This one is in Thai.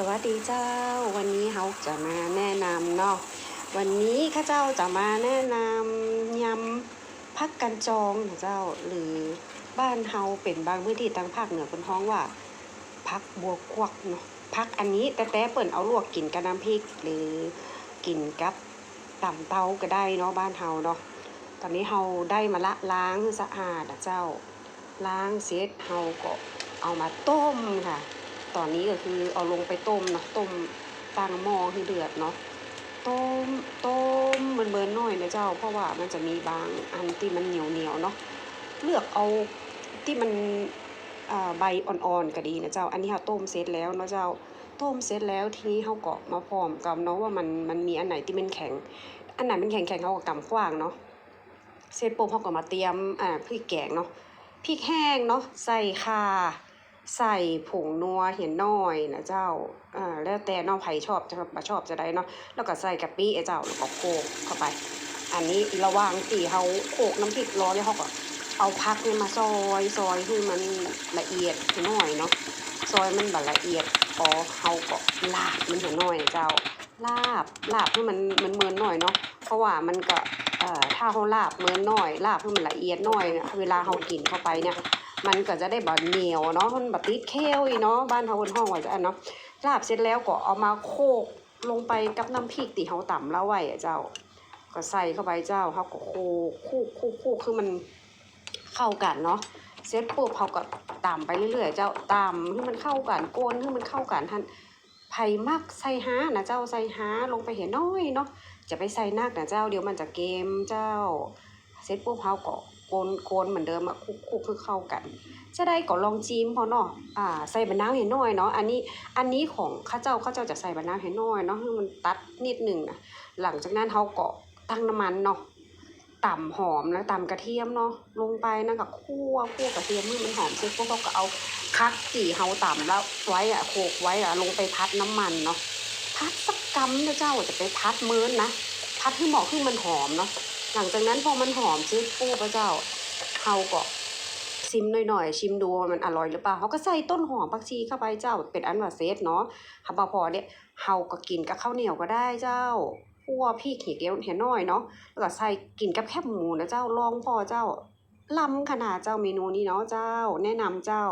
สวัสดีเจ้า วันนี้เขาจะมาแนะนำเนาะวันนี้ข้าเจ้าจะมาแนะนำยำพักกันจองนะเจ้าหรือบ้านเฮาเป็นบางพื้นที่ทางภาคเหนือเป็นท้องว่าพักบัวกวักเนาะพักอันนี้แต่แต่เปิ่นเอาลวกกินกับน้ำพริก หรือกินกับต่ำเตาก็ได้เนาะบ้านเฮาเนาะตอนนี้เฮาได้มาละล้างสะอาดอะเจ้า ล้างเสร็จเฮาก็เอามาต้มค่ะ ตอนนี้ก็คือเอาลงไปต้มเนาะต้มตั้งหม้อให้เดือดเนาะต้มต้มเบิร์นๆหน่อยนะเจ้า เพราะว่ามันจะมีบางอันที่มันเหนียวเหนียวเนาะเลือกเอาที่มันใบอ่อนๆก็ดีนะเจ้า อันนี้เราต้มเสร็จแล้วเนาะเจ้าต้มเสร็จแล้วทีนี้เขาก็มาพร้อมกับเนาะว่ามันมันมีอันไหนที่มันแข็ง อันไหนมันแข็งแข็งเขาก็กำขว้างเนาะเสร็จปุ๊บเขาก็มาเตรียมอ่าพริกแกงเนาะพริกแห้งเนาะใส่ข่า ใส่ผงนัวเห็นน้อยนะเจ้า อ่า แล้วแต่น้องไผ่ชอบจะมาชอบจะได้เนาะ แล้วก็ใส่กะปิไอ้เจ้าแล้วก็โขกเข้าไป อันนี้ระหว่างที่เขาโขกน้ำพริกร้อนแล้วเขาก็เอาพักเนี่ยมาซอยซอยให้มันละเอียดหน้อยเนาะ ซอยมันแบบละเอียดพอเขาก็ลาบมันเห็นน้อยเจ้า ลาบ ลาบให้มันมันเมินหน่อยเนาะ เพราะว่ามันก็ เอ่อ ถ้าเขาลาบเมินหน่อย ลาบให้มันละเอียดหน่อยเนี่ยเวลาเขากินเข้าไปเนี่ย มันก็จะได้แบบเหนียวเนาะมันแบบติดเคี้ยวอีเนาะบ้านเฮาบนห้องว่าจะอันเนาะลาบเสร็จแล้วก็เอามาโคกลงไปกับน้ำพริกที่เฮาต่ำแล้วไว้อะเจ้า ก็ใส่เข้าไปเจ้าเฮาก็โคกคูกคูกคูกคือมันเข้ากันเนาะเสร็จปุ๊บเฮาก็ตำไปเรื่อยๆเจ้าตำให้มันเข้ากันโกนให้มันเข้ากันท่านไผ่มักใส่หานะเจ้าใส่หาลงไปเห็นน้อยเนาะจะไปใส่นักนะเจ้าเดี๋ยวมันจะเกมเจ้า เสร็จปุ๊บเฮาก็ โกนโกนเหมือนเดิมอะคุกคุกคือเข้ากัน จะได้ก็ลองจิ้มพอเนาะอ่าใส่บะนาวเห็นน้อยเนาะอันนี้อันนี้ของข้าเจ้าข้าเจ้าจะใส่บะนาวเห็นน้อยเนาะให้มันตัดนิดหนึ่งนะหลังจากนั้นเฮาก็ตั้งน้ำมันเนาะต่ำหอมแล้วต่ำกระเทียมเนาะลงไปนั่นก็คั่วคั่วกระเทียมให้มันหอมเสร็จปุ๊บเขาก็เอาคักจีเฮาต่ำแล้วไว้อะโขกไว้อะลงไปพัดน้ำมันเนาะพัดสักกำนะเจ้าจะไปพัดเมินนะพัดให้เหมาะให้มันหอมเนาะ หลังจากนั้นพอมันหอมซื้อปูพระเจ้าเฮาก็ชิมหน่อยๆ ชิมดูว่ามันอร่อยหรือเปล่าเขาก็ใส่ต้นหอมผักชีเข้าไปเจ้าเป็นอันว่าเซตเนาะถ้าบ่พอเนี่ยเฮาก็กินกับข้าวเหนียวก็ได้เจ้าคั่วพริกเหี่ยวเกี๊ยวเห็นน้อยเนาะแล้วก็ใส่กินกับแคบหมูนะเจ้าลองพอเจ้าล้ำขนาดเจ้าเมนูนี้เนาะเจ้า แนะนำเจ้า